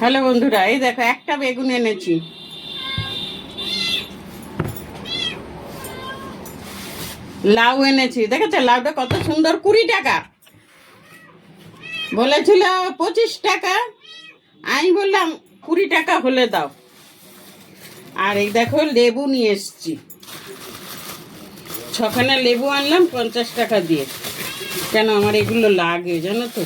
Hello বন্ধুরা, এই দেখো একটা বেগুন এনেছি। লাউ এনেছি, দেখেছ? লাউটা কত সুন্দর, কুড়ি টাকা। বলেছিল পঁচিশ টাকা। আমি বললাম, কুড়ি টাকা হলে দাও। আর এই দেখো, লেবু নিয়ে এসছি। ছখানা লেবু আনলাম, পঞ্চাশ টাকা দিয়ে। কেন আমার এগুলো লাগে, জানো তো?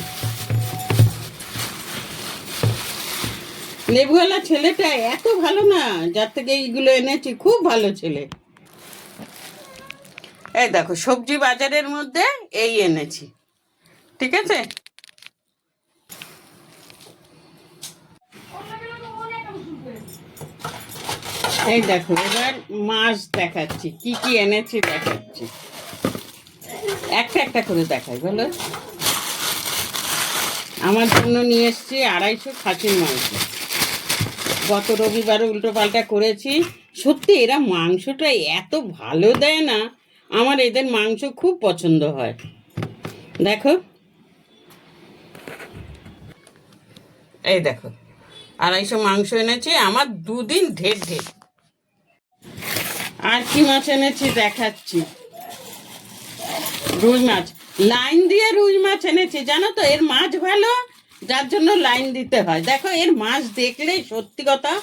লেবুওয়ালা ছেলেটা এত ভালো না, যার থেকে এইগুলো এনেছি, খুব ভালো ছেলে। এই দেখো, সবজি বাজারের মধ্যে এই এনেছি। ঠিক আছে? এই দেখো, এবার মাছ দেখাচ্ছি। কি কি এনেছি দেখাচ্ছি। একটা একটা করে দেখাই, বলো। আমার জন্য নিয়ে এসছি আড়াইশো খাসির মাংস। গত রবিবারে উল্টো পাল্টা করেছি। সত্যি, এরা মাংসটা এত ভালো দেয় না, আমার এদের মাংস খুব পছন্দ হয়। দেখো। এই দেখো, আড়াইশো মাংস এনেছি, আমার দুদিন ঢের ঢের। আর কি মাছ এনেছি দেখাচ্ছি। রুই মাছ। লাইন দিয়ে রুই মাছ এনেছি, জানো তো, এর মাছ ভালো যার জন্য লাইন দিতে হয়। দেখো, এর মাছ দেখলেই, সত্যি কথা,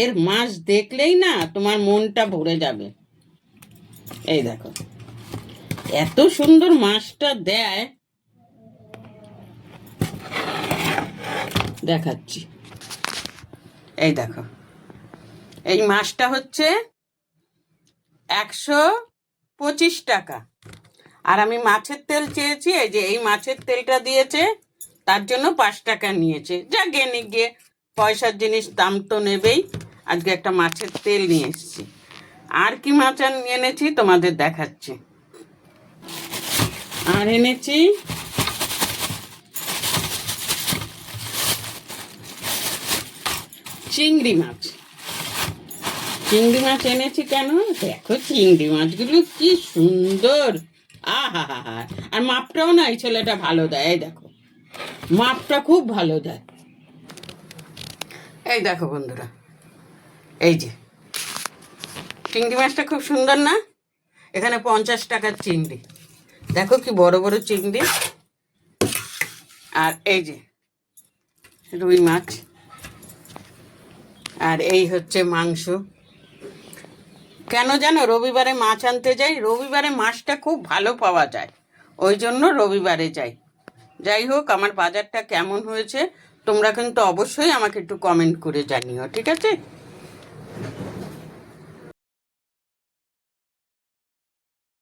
এর মাছ দেখলেই না তোমার মনটা ভরে যাবে। এই দেখো, এত সুন্দর মাছটা দেয়। দেখাচ্ছি। এই দেখো, এই মাছটা হচ্ছে একশো পঁচিশ টাকা। আর আমি মাছের তেল চেয়েছি, এই যে এই মাছের তেলটা দিয়েছে তার জন্য পাঁচ টাকা নিয়েছে। যা গেনে গিয়ে পয়সার জিনিস দাম তো নেবেই। আজকে একটা মাছের তেল নিয়ে এসেছি। আর কি মাছ এনেছি তোমাদের দেখাচ্ছি। আর এনেছি চিংড়ি মাছ। চিংড়ি মাছ এনেছি কেন? দেখো চিংড়ি মাছগুলো কি সুন্দর। আহা হা হা আর মাপটাও না এই ছেলেটা ভালো দেয়, দেখো। মাপটা খুব ভালো দেয় এই দেখো বন্ধুরা, এই যে। চিংড়ি মাছটা খুব সুন্দর না? এখানে পঞ্চাশ টাকার চিংড়ি। দেখো কি বড় বড় চিংড়ি। আর এই যে, রুই মাছ। আর এই হচ্ছে মাংস। কেন জানো, রবিবারে মাছ আনতে যাই, রবিবারে মাছটা খুব ভালো পাওয়া যায়। ওই জন্য রবিবারে যাই। যাই হোক, আমার বাজারটা কেমন হয়েছে, তোমরা কিন্তু অবশ্যই আমাকে একটু কমেন্ট করে জানিও, ঠিক আছে?